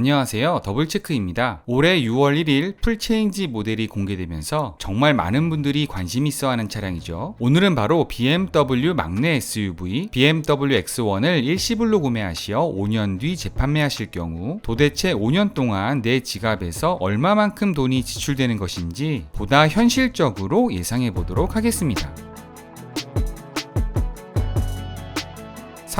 안녕하세요. 더블체크입니다. 올해 6월 1일 풀체인지 모델이 공개되면서 정말 많은 분들이 관심 있어 하는 차량이죠. 오늘은 바로 BMW 막내 SUV BMW X1을 일시불로 구매하시어 5년 뒤 재판매하실 경우 도대체 5년 동안 내 지갑에서 얼마만큼 돈이 지출되는 것인지 보다 현실적으로 예상해 보도록 하겠습니다.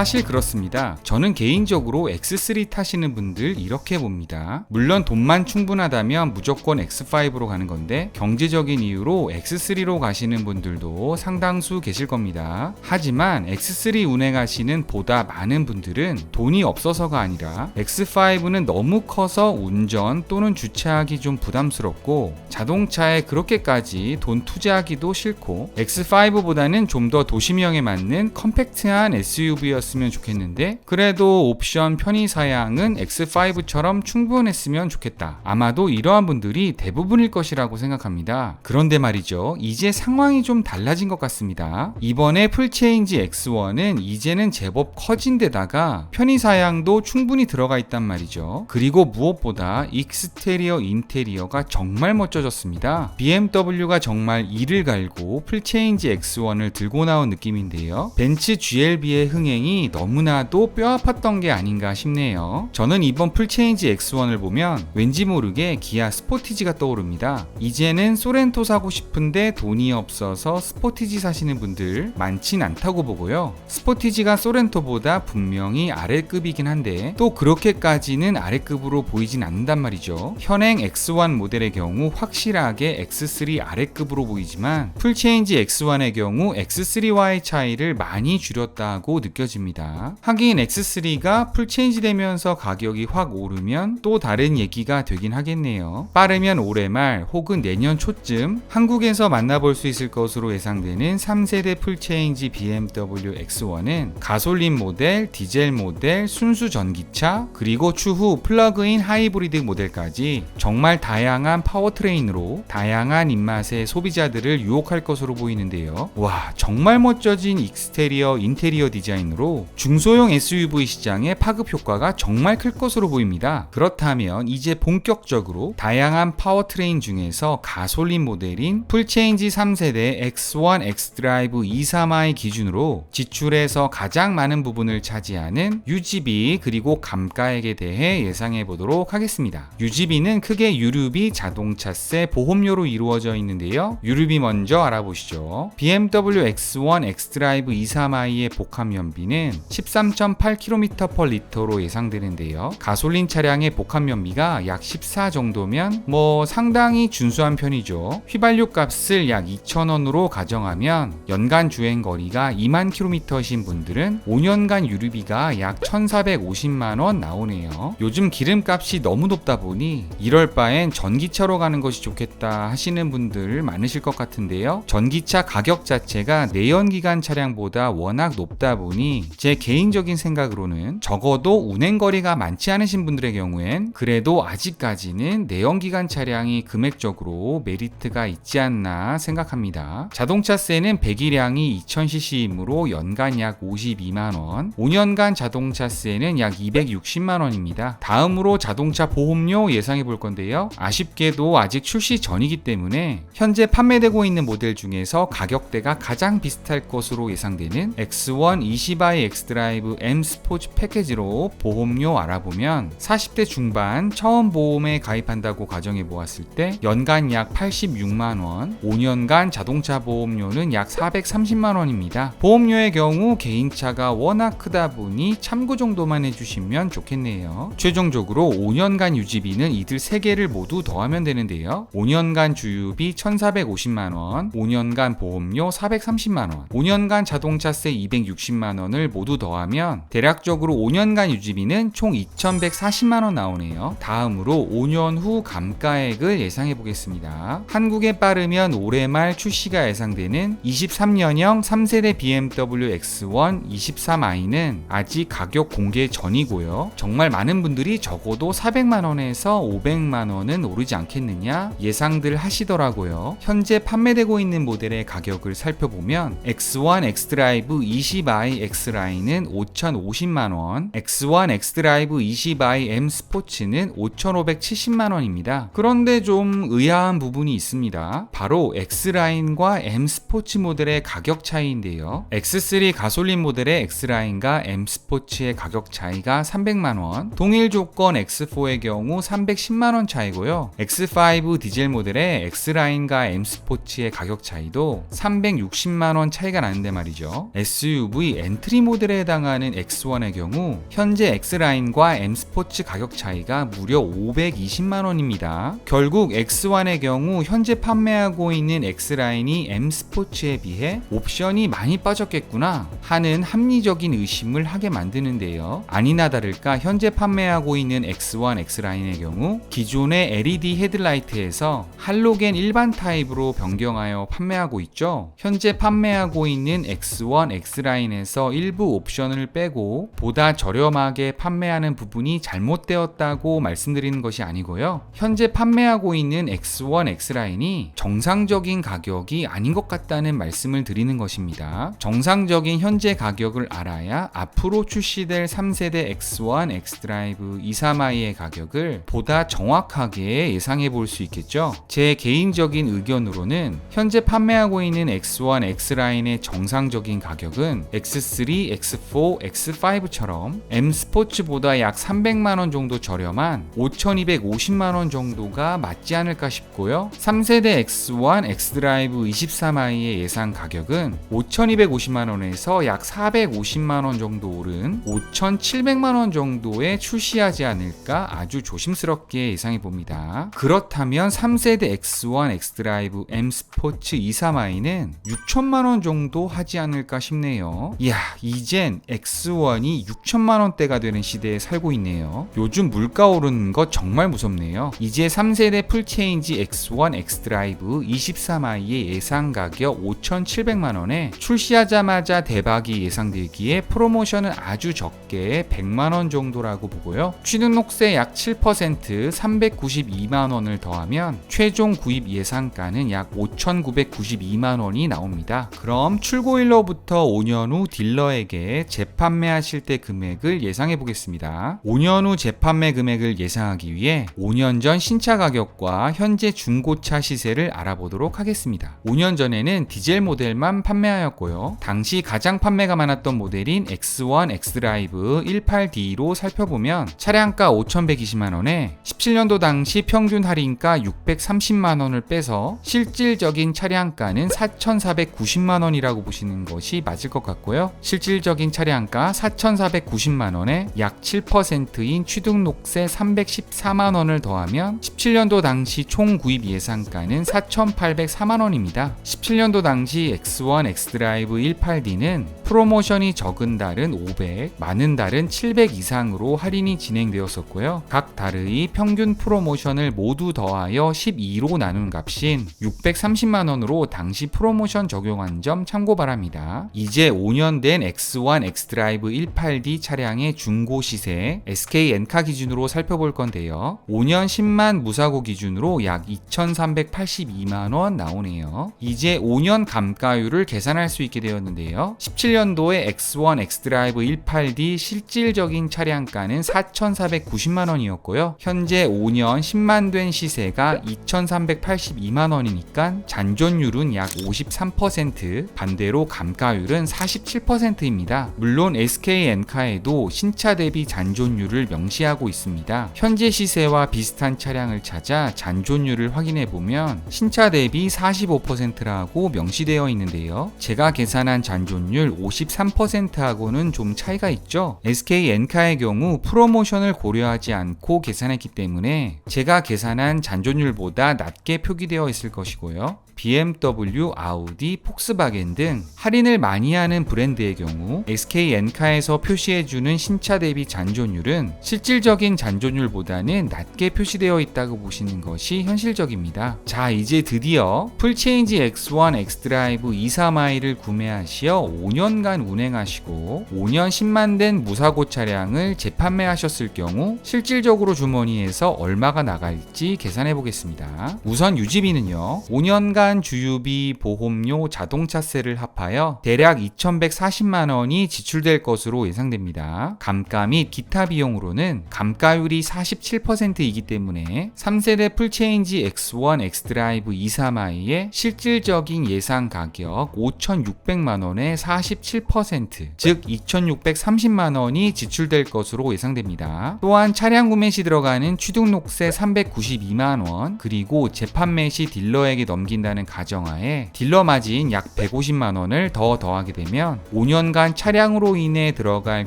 사실 그렇습니다. 저는 개인적으로 X3 타시는 분들 이렇게 봅니다. 물론 돈만 충분하다면 무조건 X5로 가는 건데 경제적인 이유로 X3로 가시는 분들도 상당수 계실 겁니다. 하지만 X3 운행하시는 보다 많은 분들은 돈이 없어서가 아니라 X5는 너무 커서 운전 또는 주차하기 좀 부담스럽고 자동차에 그렇게까지 돈 투자하기도 싫고 X5보다는 좀 더 도시명에 맞는 컴팩트한 SUV였으면 있었으면 좋겠는데 그래도 옵션 편의 사양은 X5처럼 충분했으면 좋겠다. 아마도 이러한 분들이 대부분일 것이라고 생각합니다. 그런데 말이죠. 이제 상황이 좀 달라진 것 같습니다. 이번에 풀체인지 X1은 이제는 제법 커진 데다가 편의 사양도 충분히 들어가 있단 말이죠. 그리고 무엇보다 익스테리어 인테리어가 정말 멋져졌습니다. BMW가 정말 이를 갈고 풀체인지 X1을 들고 나온 느낌인데요. 벤츠 GLB의 흥행이 너무나도 뼈 아팠던 게 아닌가 싶네요. 저는 이번 풀체인지 X1을 보면 왠지 모르게 기아 스포티지가 떠오릅니다. 이제는 소렌토 사고 싶은데 돈이 없어서 스포티지 사시는 분들 많진 않다고 보고요. 스포티지가 소렌토보다 분명히 아래급이긴 한데 또 그렇게까지는 아래급으로 보이진 않는단 말이죠. 현행 X1 모델의 경우 확실하게 X3 아래급으로 보이지만 풀체인지 X1의 경우 X3와의 차이를 많이 줄였다고 느껴집니다. 있습니다. 하긴 X3가 풀체인지 되면서 가격이 확 오르면 또 다른 얘기가 되긴 하겠네요. 빠르면 올해 말 혹은 내년 초쯤 한국에서 만나볼 수 있을 것으로 예상되는 3세대 풀체인지 BMW X1은 가솔린 모델, 디젤 모델, 순수 전기차, 그리고 추후 플러그인 하이브리드 모델까지 정말 다양한 파워트레인으로 다양한 입맛의 소비자들을 유혹할 것으로 보이는데요. 와, 정말 멋져진 익스테리어, 인테리어 디자인으로 중소형 SUV 시장의 파급 효과가 정말 클 것으로 보입니다. 그렇다면 이제 본격적으로 다양한 파워트레인 중에서 가솔린 모델인 풀체인지 3세대 X1 X드라이브 23i 기준으로 지출에서 가장 많은 부분을 차지하는 UGB 그리고 감가액에 대해 예상해 보도록 하겠습니다. UGB는 크게 유류비, 자동차세, 보험료로 이루어져 있는데요. 유류비 먼저 알아보시죠. BMW X1 X드라이브 23i의 복합 연비는 13.8km/L로 예상되는데요. 가솔린 차량의 복합 연비가 약 14 정도면 뭐 상당히 준수한 편이죠. 휘발유 값을 약 2,000원으로 가정하면 연간 주행 거리가 2만 km이신 분들은 5년간 유류비가 약 1,450만 원 나오네요. 요즘 기름값이 너무 높다 보니 이럴 바엔 전기차로 가는 것이 좋겠다 하시는 분들 많으실 것 같은데요. 전기차 가격 자체가 내연기관 차량보다 워낙 높다 보니 제 개인적인 생각으로는 적어도 운행거리가 많지 않으신 분들의 경우엔 그래도 아직까지는 내연기관 차량이 금액적으로 메리트가 있지 않나 생각합니다. 자동차세는 배기량이 2000cc이므로 연간 약 52만원, 5년간 자동차세는 약 260만원입니다. 다음으로 자동차 보험료 예상해 볼 건데요. 아쉽게도 아직 출시 전이기 때문에 현재 판매되고 있는 모델 중에서 가격대가 가장 비슷할 것으로 예상되는 X1 20i 엑스드라이브 M 스포츠 패키지로 보험료 알아보면 40대 중반 처음 보험에 가입한다고 가정해 보았을 때 연간 약 86만원, 5년간 자동차 보험료는 약 430만원입니다. 보험료의 경우 개인차가 워낙 크다 보니 참고 정도만 해주시면 좋겠네요. 최종적으로 5년간 유지비는 이들 3개를 모두 더하면 되는데요. 5년간 주유비 1,450만원, 5년간 보험료 430만원, 5년간 자동차세 260만원을 모두 더하면 대략적으로 5년간 유지비는 총 2,140만원 나오네요. 다음으로 5년 후 감가액을 예상해 보겠습니다. 한국에 빠르면 올해 말 출시가 예상되는 23년형 3세대 BMW X1 23i는 아직 가격 공개 전이고요. 정말 많은 분들이 적어도 400만원에서 500만원은 오르지 않겠느냐 예상들 하시더라고요. 현재 판매되고 있는 모델의 가격을 살펴보면 X1 X드라이브 20i X라 라인은 5,050만원, X1 X드라이브 20i M 스포츠는 5,570만원입니다. 그런데 좀 의아한 부분이 있습니다. 바로 X라인과 M 스포츠 모델의 가격 차이인데요. X3 가솔린 모델의 X라인과 M 스포츠의 가격 차이가 300만원, 동일 조건 X4의 경우 310만원 차이고요. X5 디젤 모델의 X라인과 M 스포츠의 가격 차이도 360만원 차이가 나는데 말이죠. SUV 엔트리 모델에 해당하는 X1의 경우 현재 X라인과 M 스포츠 가격 차이가 무려 520만 원입니다. 결국 X1의 경우 현재 판매하고 있는 X라인이 M 스포츠에 비해 옵션이 많이 빠졌겠구나 하는 합리적인 의심을 하게 만드는데요. 아니나 다를까 현재 판매하고 있는 X1 X라인의 경우 기존의 LED 헤드라이트에서 할로겐 일반 타입으로 변경하여 판매하고 있죠. 현재 판매하고 있는 X1 X라인에서 일부 옵션을 빼고 보다 저렴하게 판매하는 부분이 잘못되었다고 말씀드리는 것이 아니고요. 현재 판매하고 있는 X1 X라인이 정상적인 가격이 아닌 것 같다는 말씀을 드리는 것입니다. 정상적인 현재 가격을 알아야 앞으로 출시될 3세대 X1 X드라이브 23i의 가격을 보다 정확하게 예상해 볼 수 있겠죠. 제 개인적인 의견으로는 현재 판매하고 있는 X1 X라인의 정상적인 가격은 X3, X4, X5처럼 M 스포츠보다 약 300만원 정도 저렴한 5250만원 정도가 맞지 않을까 싶고요. 3세대 X1 X드라이브 23i의 예상 가격은 5250만원에서 약 450만원 정도 오른 5700만원 정도에 출시하지 않을까 아주 조심스럽게 예상해 봅니다. 그렇다면 3세대 X1 X드라이브 M 스포츠 23i는 6천만원 정도 하지 않을까 싶네요. 이야, 이젠 X1이 6천만 원대가 되는 시대에 살고 있네요. 요즘 물가 오르는 거 정말 무섭네요. 이제 3세대 풀체인지 X1 X드라이브 23i의 예상 가격 5,700만 원에 출시하자마자 대박이 예상되기에 프로모션은 아주 적게 100만 원 정도라고 보고요. 취등록세 약 7% 392만 원을 더하면 최종 구입 예상가는 약 5,992만 원이 나옵니다. 그럼 출고일로부터 5년 후 딜러에 게 재판매하실 때 금액을 예상해 보겠습니다. 5년 후 재판매 금액을 예상하기 위해 5년 전 신차 가격과 현재 중고차 시세를 알아보도록 하겠습니다. 5년 전에는 디젤 모델만 판매하였고요. 당시 가장 판매가 많았던 모델인 X1 X드라이브 18D로 살펴보면 차량가 5,120만원에 17년도 당시 평균 할인가 630만원을 빼서 실질적인 차량가는 4,490만원이라고 보시는 것이 맞을 것 같고요. 실질 적인 차량가 4,490만 원에 약 7%인 취등록세 314만 원을 더하면 17년도 당시 총 구입 예상가는 4,804만 원입니다. 17년도 당시 X1 X드라이브 18D는 프로모션이 적은 달은 500, 많은 달은 700 이상으로 할인이 진행되었었고요. 각 달의 평균 프로모션을 모두 더하여 12로 나눈 값인 630만 원으로 당시 프로모션 적용한 점 참고 바랍니다. 이제 5년 된 X1 X드라이브 18D 차량의 중고 시세 SK 엔카 기준으로 살펴볼 건데요. 5년 10만 무사고 기준으로 약 2,382만 원 나오네요. 이제 5년 감가율을 계산할 수 있게 되었는데요. 17년도에 X1 X드라이브 18D 실질적인 차량가는 4,490만 원이었고요. 현재 5년 10만 된 시세가 2,382만 원이니까 잔존율은 약 53%, 반대로 감가율은 47%입니다. 물론 SK 엔카에도 신차 대비 잔존율을 명시하고 있습니다. 현재 시세와 비슷한 차량을 찾아 잔존율을 확인해 보면 신차 대비 45%라고 명시되어 있는데요. 제가 계산한 잔존율 53%하고는 좀 차이가 있죠. SK 엔카의 경우 프로모션을 고려하지 않고 계산했기 때문에 제가 계산한 잔존율보다 낮게 표기되어 있을 것이고요. BMW, 아우디, 폭스바겐 등 할인을 많이 하는 브랜드의 경우 SK 엔카에서 표시해주는 신차 대비 잔존율은 실질적인 잔존율보다는 낮게 표시되어 있다고 보시는 것이 현실적입니다. 자, 이제 드디어 풀체인지 X1 X드라이브 23i를 구매하시어 5년간 운행하시고 5년 10만 된 무사고 차량을 재판매하셨을 경우 실질적으로 주머니에서 얼마가 나갈지 계산해 보겠습니다. 우선 유지비는요. 5년간 주유비, 보험료, 자동차세를 합하여 대략 2,140만 300만 원이 지출될 것으로 예상됩니다. 감가 및 기타 비용으로는 감가율이 47%이기 때문에 3세대 풀체인지 X1 X드라이브 23i의 실질적인 예상 가격 5,600만 원의 47%, 즉 2,630만 원이 지출될 것으로 예상됩니다. 또한 차량 구매 시 들어가는 취등록세 392만 원, 그리고 재판매 시 딜러에게 넘긴다는 가정하에 딜러 마진 약 150만 원을 더 더하게 되면 5년 간 차량으로 인해 들어갈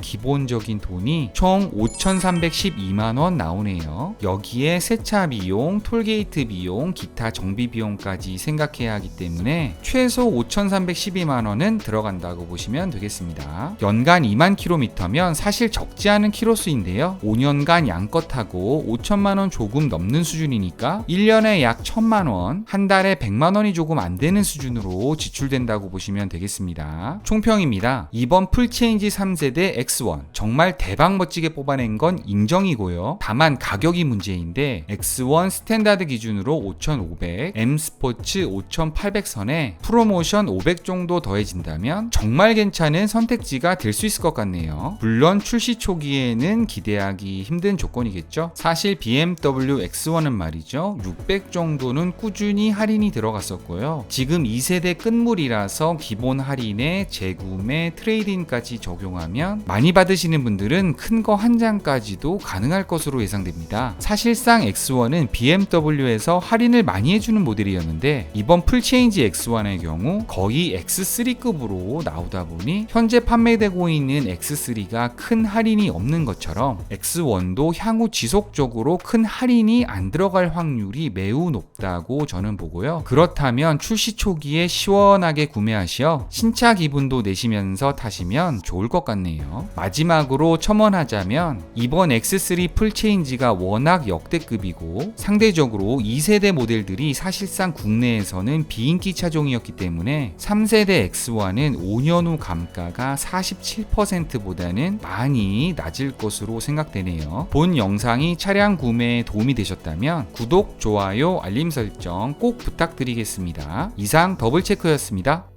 기본적인 돈이 총 5,312만 원 나오네요. 여기에 세차 비용, 톨게이트 비용, 기타 정비 비용까지 생각해야 하기 때문에 최소 5,312만 원은 들어간다고 보시면 되겠습니다. 연간 2만 킬로미터면 사실 적지 않은 키로수인데요. 5년간 양껏 타고 5천만 원 조금 넘는 수준이니까 1년에 약 1천만 원, 한 달에 100만 원이 조금 안 되는 수준으로 지출된다고 보시면 되겠습니다. 총평입니다. 이번 풀체인지 3세대 X1 정말 대박 멋지게 뽑아낸 건 인정이고요. 다만 가격이 문제인데 X1 스탠다드 기준으로 5,500, M 스포츠 5,800 선에 프로모션 500 정도 더해진다면 정말 괜찮은 선택지가 될 수 있을 것 같네요. 물론 출시 초기에는 기대하기 힘든 조건이겠죠. 사실 BMW X1은 말이죠. 600 정도는 꾸준히 할인이 들어갔었고요. 지금 2세대 끝물이라서 기본 할인에 재구매, 트레이딩까지 적용하면 많이 받으시는 분들은 큰 거 한 장까지도 가능할 것으로 예상됩니다. 사실상 X1은 BMW에서 할인을 많이 해주는 모델이었는데 이번 풀체인지 X1의 경우 거의 X3급으로 나오다 보니 현재 판매되고 있는 X3가 큰 할인이 없는 것처럼 X1도 향후 지속적으로 큰 할인이 안 들어갈 확률이 매우 높다고 저는 보고요. 그렇다면 출시 초기에 시원하게 구매하시어 신차 기분도 내시면서 타시면 좋을 것 같네요. 마지막으로 첨언하자면 이번 X3 풀체인지가 워낙 역대급이고 상대적으로 2세대 모델들이 사실상 국내에서는 비인기 차종이었기 때문에 3세대 X1은 5년 후 감가가 47%보다는 많이 낮을 것으로 생각되네요. 본 영상이 차량 구매에 도움이 되셨다면 구독, 좋아요, 알림 설정 꼭 부탁드리겠습니다. 이상 더블체크였습니다.